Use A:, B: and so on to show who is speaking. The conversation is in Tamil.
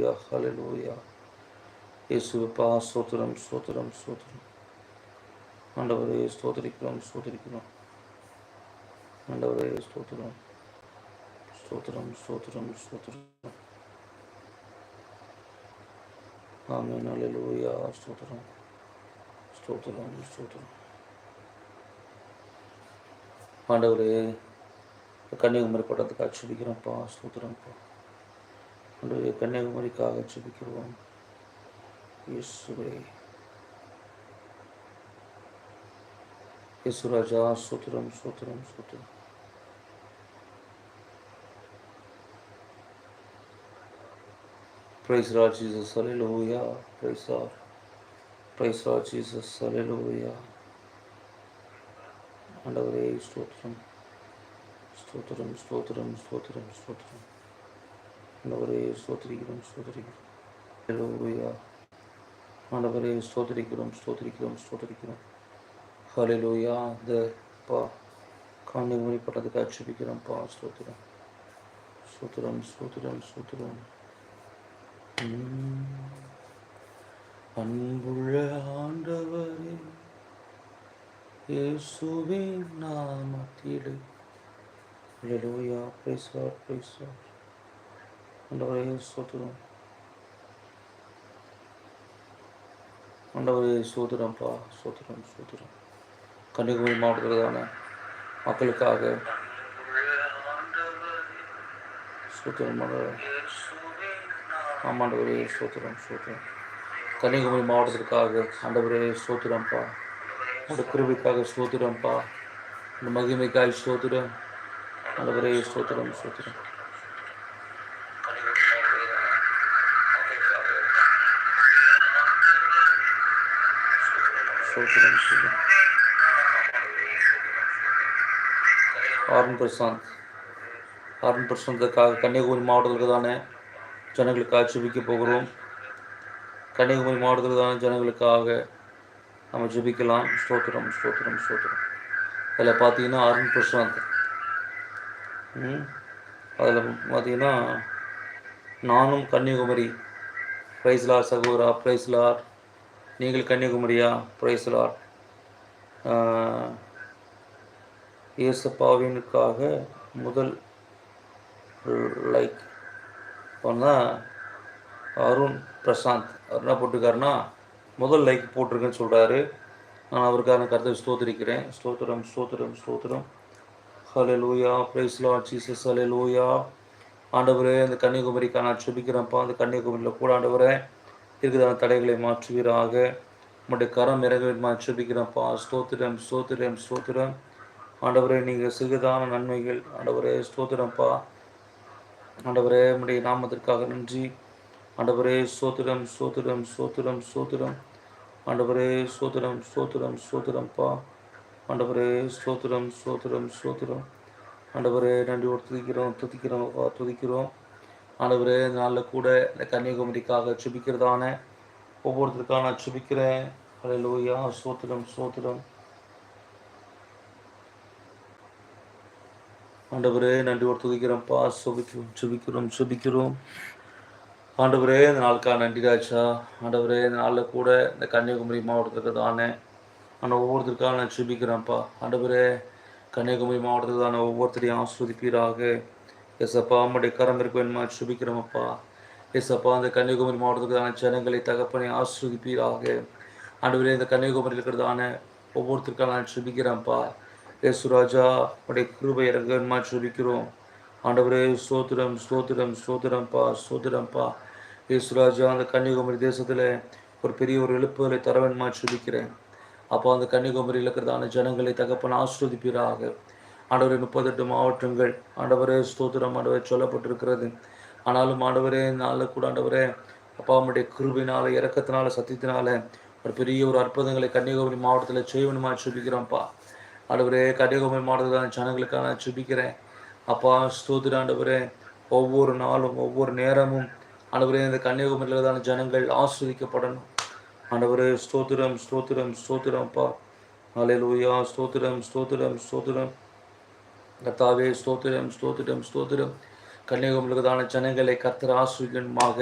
A: ஹலலூயா இயேசுப்பா ஸ்தோத்திரம் ஸ்தோத்திரம் ஸ்தோத்திரம். ஆண்டவரே ஸ்தோத்திரிக்கிறோம் ஸ்தோத்திரிக்கிறோம். ஆண்டவரே ஸ்தோத்திரம் ஸ்தோத்திரம் ஸ்தோத்திரம் ஸ்தோத்திரம். ஆமே ஹalleluya ஸ்தோத்திரம் ஸ்தோத்திரம் ஸ்தோத்திரம். ஆண்டவரே கன்னியாகுமரி பட்டத்துக்கு அச்சுபிக்கிறோம்ப்பா ஸ்தோத்திரம்ப்பா ஆண்டவரே கன்னியாகுமரிக்காக அச்சுபிக்கிறோம் இயேசுவே இயேசுராஜா ஸ்தோத்திரம் ஸ்தோத்திரம் ஸ்தோத்திரம் Praise Lord Jesus, hallelujah. Praise Lord. Praise Lord Jesus, hallelujah. ஆண்டவரே ஸ்தோத்திரம் ஸ்தோத்திரம் ஸ்தோத்திரம் ஸ்தோத்திரம் ஸ்தோத்திரம் ஆண்டவரே ஸ்தோத்திரிக்கிறோம் ஸ்தோத்திரிக்கிறோம். ஹalleluya ஆண்டவரே ஸ்தோத்திரிக்கிறோம் ஸ்தோத்திரிக்கிறோம் ஸ்தோத்திரிக்கிறோம். ஹalleluya இந்த பா காணிமணி பட்டத்துக்கு ஆட்சேபிக்கிறோம் பா ஸ்தோத்திரம் ஸ்தோத்திரம் ஸ்தோத்திரம். ஸ்தோத்திரம் அன்புள்ள ஆண்டவரே இயேசுவின் நாமத்திலே. ஹalleluya praise God praise God. ஆண்டவரே ஸ்தோத்திரம். ஆண்டவரே ஸ்தோத்திரம்ப்பா. சோதரம் சோதரம் கன்னியாகுமரி மாவட்டத்திலான மக்களுக்காக ஸ்தோத்திரம் ஆமாண்டவரே சோத்திரம் ஸ்தோத்திரம் கன்னியாகுமரி மாவட்டத்திற்காக ஆண்டவரே சோத்திரம்ப்பா உங்களோட கிருபைக்காக ஸ்தோத்திரம்ப்பா. இந்த மகிமைக்காய் ஸ்தோத்திரம். ஆண்டவரே சோத்திரம் ஸ்தோத்திரம். ஸ்தோத்திரம் ஸ்தோத்திரம் ஆர்ன் பிரசாந்த். ஆர்ன் பிரசாந்துக்காக கன்னியாகுமரி மாவட்டத்திற்கு தானே ஜனங்களுக்காக ஆட்சேபிக்க போகிறோம். கன்னியாகுமரி மாவட்டத்தில் தானே ஜனங்களுக்காக நம்ம ஜெபிக்கலாம். ஸ்தோத்திரம் ஸ்தோத்திரம் ஸ்தோத்திரம். அதில் பார்த்தீங்கன்னா அருண் பிரசாந்த். அதில் பார்த்தீங்கன்னா நானும் கன்னியாகுமரி பிரைஸ்லார் சகோதரா பிரைஸ்லார் நீங்கள் கன்னியாகுமரியா? பிரைசலார் இயேசப்பாவினுக்காக முதல் லைக் பண்ணால் அருண் பிரசாந்த். அவர் என்ன போட்டிருக்காருன்னா முதல் லைக் போட்டிருக்கேன்னு சொல்கிறாரு நான் அவருக்கான கருத்தை ஸ்தோத்திரிக்கிறேன். ஸ்தோத்திரம் ஸ்தோத்திரம் ஸ்தோத்திரம். ஹலே லூயா பிரைஸ் லார்ட் ஜீசஸ் ஹலே லூயா ஆண்டவரே அந்த கன்னியாகுமரிக்கான நான் சுபிக்கிறேன்ப்பா அந்த கன்னியாகுமரியில் கூட ஆண்டவரே இருக்குதான தடைகளை மாற்றுவீராக. உங்களுடைய கரம் இறங்க சுபிக்கிறப்பா ஸ்தோத்திரம் ஸ்தோத்திரம் ஸ்தோத்திரம். ஆண்டவரே நீங்கள் சிறுதான நன்மைகள். ஆண்டவரே ஸ்தோத்திரம்ப்பா ஆண்டவரே உடைய நாமத்திற்காக நன்றி. ஆண்டவரே சோத்திரம் சோத்திரம் சோத்திரம் சோத்திரம் ஆண்டவரே சோத்திரம் சோத்திரம் சோத்திரம்ப்பா ஆண்டவரே சோத்திரம் சோத்திரம் சோத்திரம் ஆண்டவரே நன்றியோடு துதிக்கிறோம் துதிக்கிறோம் அப்பா, துதிக்கிறோம். ஆண்டவரே இந்த நாளில் கூட இந்த கன்னியாகுமரிக்காக சுபிக்கிறதான ஒவ்வொருத்தருக்காக நான் சுபிக்கிறேன். அலை லோயா சோத்திரம் சோத்திரம் ஆண்டவரே ஒரு துதிக்கிறோம்ப்பா. சுபிக்கிறோம் சுபிக்கிறோம் சுபிக்கிறோம். ஆண்டவரே இந்த நாளுக்காக நன்றி ராஜா. ஆண்டவரே இந்த நாளில் கூட இந்த கன்னியாகுமரி மாவட்டத்துக்கு தானே ஆனால் ஒவ்வொருத்தருக்காக நான் சுபிக்கிறேன்ப்பா. ஆண்டவரே கன்னியாகுமரி மாவட்டத்துக்கு தானே ஒவ்வொருத்தரையும் ஆஸ்வதிப்பீராக. எஸ்அப்பா அம்முடைய கரம் இருக்க வேணுமா சுபிக்கிறோமப்பா. எஸ்அப்பா அந்த கன்னியாகுமரி மாவட்டத்துக்கு ஜனங்களை தகப்பனை ஆஸ்வதிப்பீராக ஆண்டவரே இந்த கன்னியாகுமரியில் இருக்கிறதான ஒவ்வொருத்தருக்காக நான் சுபிக்கிறேன்ப்பா ஏசுராஜா உடைய கிருபை இறங்க வேணுமா சுபிக்கிறோம். ஆண்டவரே சோத்திரம் சோத்திரம் சோத்திரம்ப்பா சோத்திரம்ப்பா ஏசுராஜா அந்த கன்னியாகுமரி தேசத்தில் ஒரு பெரிய ஒரு எழுப்புதலை தர வேணுமா சுபிக்கிறேன். அப்போ அந்த கன்னியாகுமரியில் இருக்கிறதான ஜனங்களை தகப்பன் ஆஸ்வதிப்பீராக ஆண்டவரை முப்பத்தெட்டு மாவட்டங்கள் ஆண்டவரே ஸ்தோத்திரம் ஆண்டவரே சொல்லப்பட்டிருக்கிறது. ஆனாலும் ஆண்டவரே நாளில் கூட ஆண்டவரே அப்பா அம்முடைய கிருபினால இறக்கத்தினால சத்தியத்தினால ஒரு பெரிய ஒரு அற்புதங்களை கன்னியாகுமரி மாவட்டத்தில் செய்வனுமா சுபிக்கிறோம்ப்பா ஆண்டவரே கன்னியாகுமரி மாவட்டத்தில் ஜனங்களுக்காக நான் சுபிக்கிறேன் அப்பா ஸ்தோத்திர ஆண்டவரே ஒவ்வொரு நாளும் ஒவ்வொரு நேரமும் ஆண்டவரே இந்த கன்னியாகுமரியில் தான ஜனங்கள் ஆஸ்வதிக்கப்படணும் ஆண்டவரே ஸ்தோத்திரம் ஸ்தோத்திரம் ஸ்தோத்திரம்ப்பா. ஹalleluya ஸ்தோத்திரம் ஸ்தோத்திரம் ஸ்தோத்திரம். கர்த்தாவே ஸ்தோத்திரம் ஸ்தோத்திரம் ஸ்தோத்திரம். கன்னியாகுமரியில் தான ஜனங்களை கர்த்தர் ஆசிரியமாக